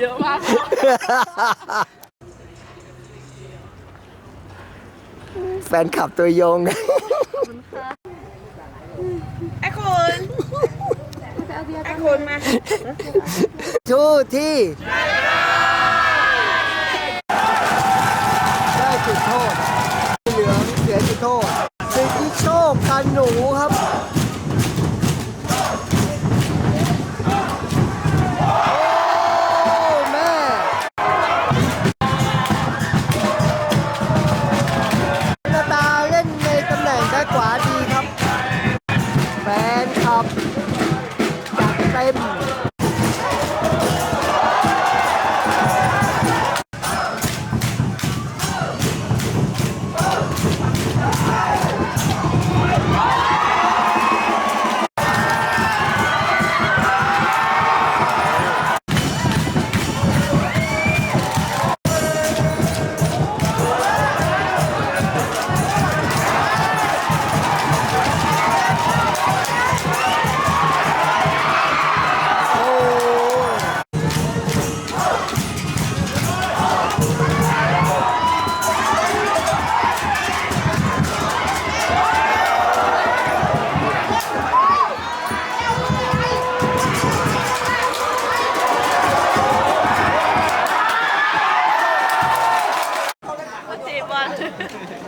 เยอะมากแฟนขับตัวยงไอ้คุณไอ้คุณมาชูที่ได้จุดโทษเหลืองเสียจุดโทษสิทธิโชคกันหนูครับ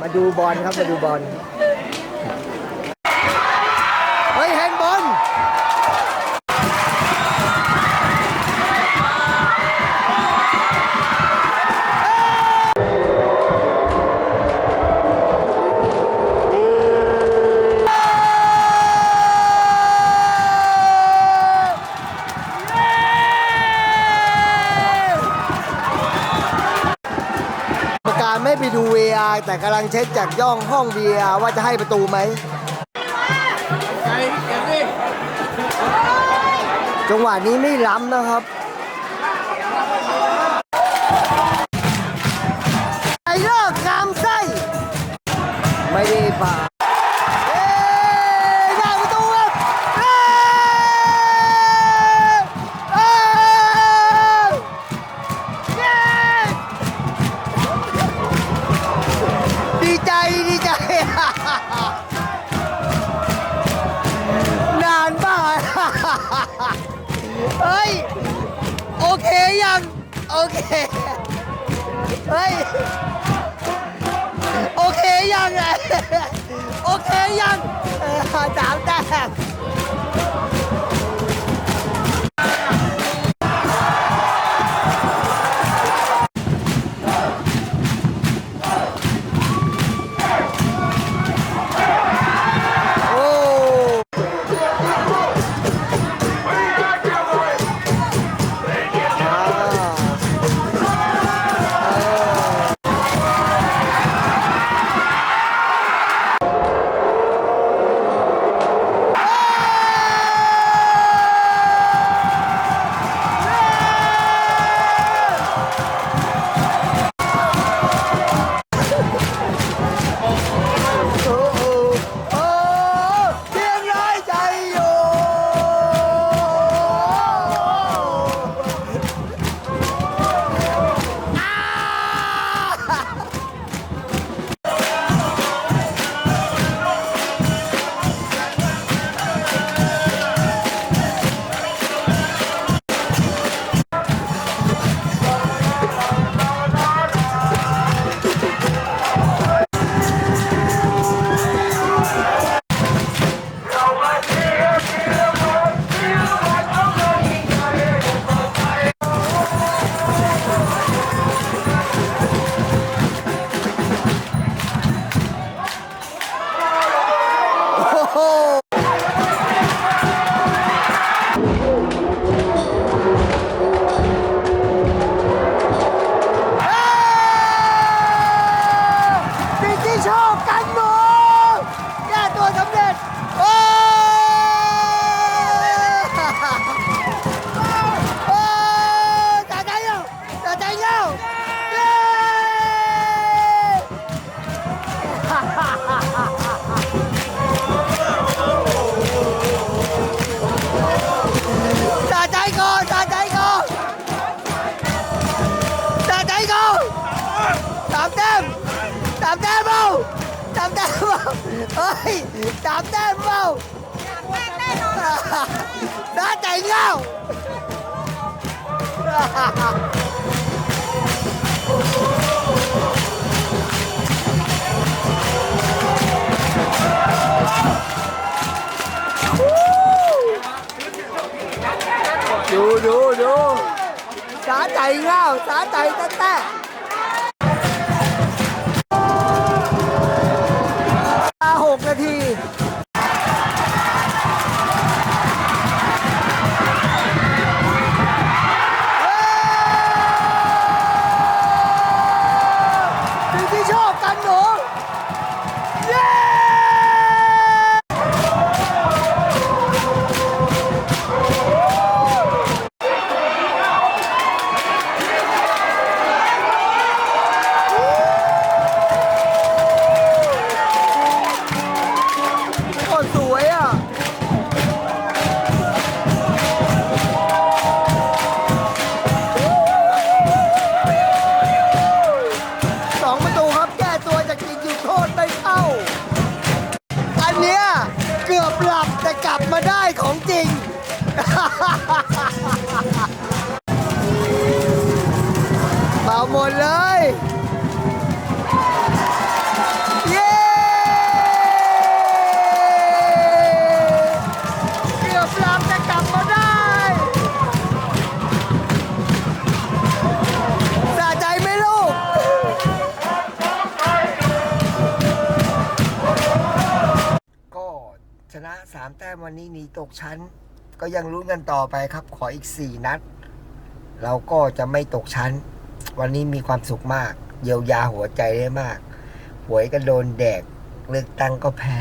มาดูบอลครับมาดูบอล ดู VR แต่กำลังเช็คจากย่องห้อง VR ว่าจะให้ประตูไหมจังหวะนี้ไม่ล้ำนะครับไอ้เลิกกามไส้ ไม่ได้ป่า โอเค เฮ้ย โอเคยังไงโอเคยังสามแต้ม เฮ้ยสามแต้มเปล่าน้าใจเง่าดูดูดูสาใจเง่าสาใจแต้ แต้มวันนี้หนีตกชั้น ก็ยังลุ้นกันต่อไปครับ ขออีก 4 นัด เราก็จะไม่ตกชั้น วันนี้มีความสุขมาก เยียวยาหัวใจได้มาก หวยก็โดนแดก เลือกตั้งก็แพ้